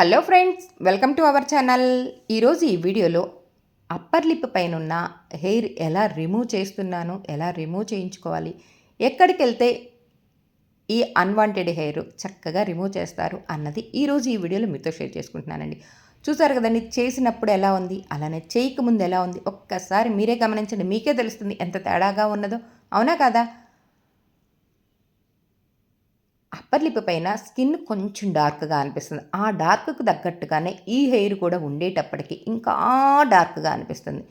Hello friends welcome to our channel. ఈరోజు ఈ వీడియోలో అప్పర్ లిప్ పైన ఉన్న హెయిర్ ఎలా రిమూవ్ చేస్తున్నాను ఎలా రిమూవ్ చేయించుకోవాలి ఎక్కడికి వెళ్తే ఈ అన్వాంటెడ్ హెయిర్ చక్కగా రిమూవ్ చేస్తారు అన్నది ఈరోజు ఈ వీడియోలో మీతో షేర్ చేసుకుంటున్నానండి. చూసారు కదండి చేసినప్పుడు ఎలా ఉంది అలానే చేయకముందు ఎలా ఉంది ఒక్కసారి మీరే గమనించండి మీకే తెలుస్తుంది ఎంత తేడాగా ఉన్నదో. అవునా కదా? అప్పర్ లిప్ పైన స్కిన్ కొంచెం డార్క్గా అనిపిస్తుంది. ఆ డార్క్కు తగ్గట్టుగానే ఈ హెయిర్ కూడా ఉండేటప్పటికి ఇంకా డార్క్గా అనిపిస్తుంది.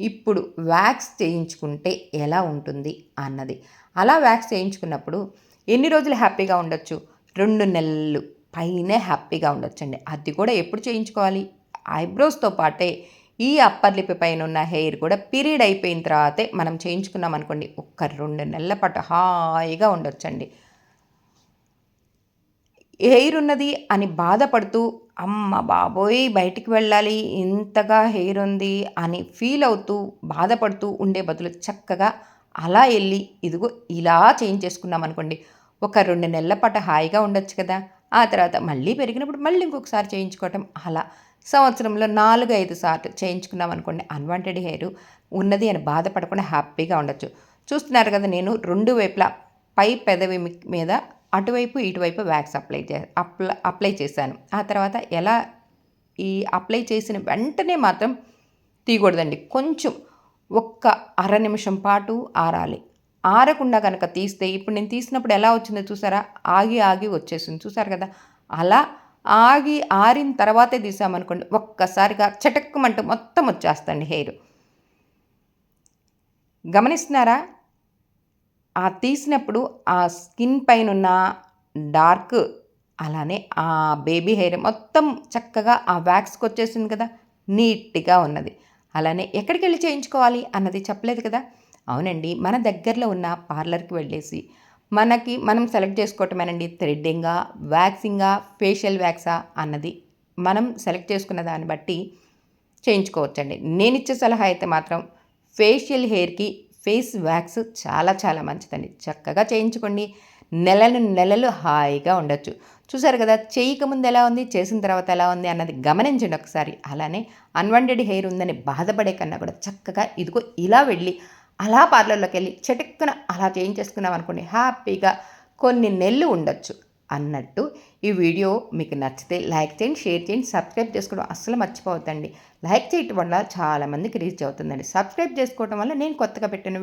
ఇప్పుడు వ్యాక్స్ చేయించుకుంటే ఎలా ఉంటుంది అన్నది. అలా వ్యాక్స్ చేయించుకున్నప్పుడు ఎన్ని రోజులు హ్యాపీగా ఉండొచ్చు? రెండు నెలలు పైనే హ్యాపీగా ఉండొచ్చండి. అది కూడా ఎప్పుడు చేయించుకోవాలి? ఐబ్రోస్తో పాటే ఈ అప్పర్ లిప్ పైన ఉన్న హెయిర్ కూడా పీరియడ్ అయిపోయిన తర్వాతే మనం చేయించుకున్నాం అనుకోండి ఒక్క రెండు నెలల పాటు హాయిగా ఉండొచ్చండి. హెయిర్ ఉన్నది అని బాధపడుతూ అమ్మ బాబోయ్ బయటికి వెళ్ళాలి ఇంతగా హెయిర్ ఉంది అని ఫీల్ అవుతూ బాధపడుతూ ఉండే బదులు చక్కగా అలా వెళ్ళి ఇదిగో ఇలా చేంజ్ చేసుకున్నాం అనుకోండి. ఒక రెండు నెలల పాటు హాయిగా ఉండొచ్చు కదా. ఆ తర్వాత మళ్ళీ పెరిగినప్పుడు మళ్ళీ ఇంకొకసారి చేయించుకోవటం. అలా సంవత్సరంలో నాలుగు ఐదు సార్లు చేయించుకున్నాం అనుకోండి. అన్వాంటెడ్ హెయిర్ ఉన్నది అని బాధపడకుండా హ్యాపీగా ఉండొచ్చు. చూస్తున్నారు కదా నేను రెండు వైపులా పై పెదవి మీద అటువైపు ఇటువైపు వ్యాక్స్ అప్లై చే అప్లై అప్లై చేశాను. ఆ తర్వాత ఎలా ఈ అప్లై చేసిన వెంటనే మాత్రం తీయకూడదండి. కొంచెం ఒక్క అర నిమిషం పాటు ఆరాలి. ఆరకుండా కనుక తీస్తే ఇప్పుడు నేను తీసినప్పుడు ఎలా వచ్చిందో చూసారా? ఆగి ఆగి వచ్చేసింది. చూసారు కదా? అలా ఆగి ఆరిన తర్వాతే తీసామనుకోండి ఒక్కసారిగా చటక్కమంటూ మొత్తం వచ్చేస్తండి హెయిర్. గమనిస్తున్నారా? ఆ తీసినప్పుడు ఆ స్కిన్ పైన ఉన్న డార్క్ అలానే ఆ బేబీ హెయిర్ మొత్తం చక్కగా ఆ వ్యాక్స్కి వచ్చేసింది కదా నీట్గా ఉన్నది. అలానే ఎక్కడికి వెళ్ళి చేయించుకోవాలి అన్నది చెప్పలేదు కదా? అవునండి మన దగ్గరలో ఉన్న పార్లర్కి వెళ్ళేసి మనకి మనం సెలెక్ట్ చేసుకోవటమేనండి థ్రెడ్డింగా వ్యాక్సింగా ఫేషియల్ వ్యాక్సా అన్నది మనం సెలెక్ట్ చేసుకున్న దాన్ని బట్టి చేయించుకోవచ్చండి. నేను ఇచ్చే సలహా అయితే మాత్రం ఫేషియల్ హెయిర్కి ఫేస్ వ్యాక్స్ చాలా చాలా మంచిదండి. చక్కగా చేయించుకోండి. నెలలు నెలలు హాయిగా ఉండొచ్చు. చూసారు కదా చేయకముందు ఎలా ఉంది చేసిన తర్వాత ఎలా ఉంది అన్నది గమనించండి ఒకసారి. అలానే అన్వాంటెడ్ హెయిర్ ఉందని బాధపడే కన్నా కూడా చక్కగా ఇదిగో ఇలా వెళ్ళి అలా పార్లర్లోకి వెళ్ళి చటుక్కున అలా చేయించేసుకున్నాం అనుకోండి హ్యాపీగా కొన్ని నెలలు ఉండొచ్చు అన్నట్టు ఈ వీడియో మీకు నచ్చితే లైక్ చేయండి షేర్ చేయండి సబ్స్క్రైబ్ చేసుకోవడం అస్సలు మర్చిపోవద్దండి. లైక్ చేయటం వల్ల చాలామందికి రీచ్ అవుతుందండి. సబ్స్క్రైబ్ చేసుకోవడం వల్ల నేను కొత్తగా పెట్టిన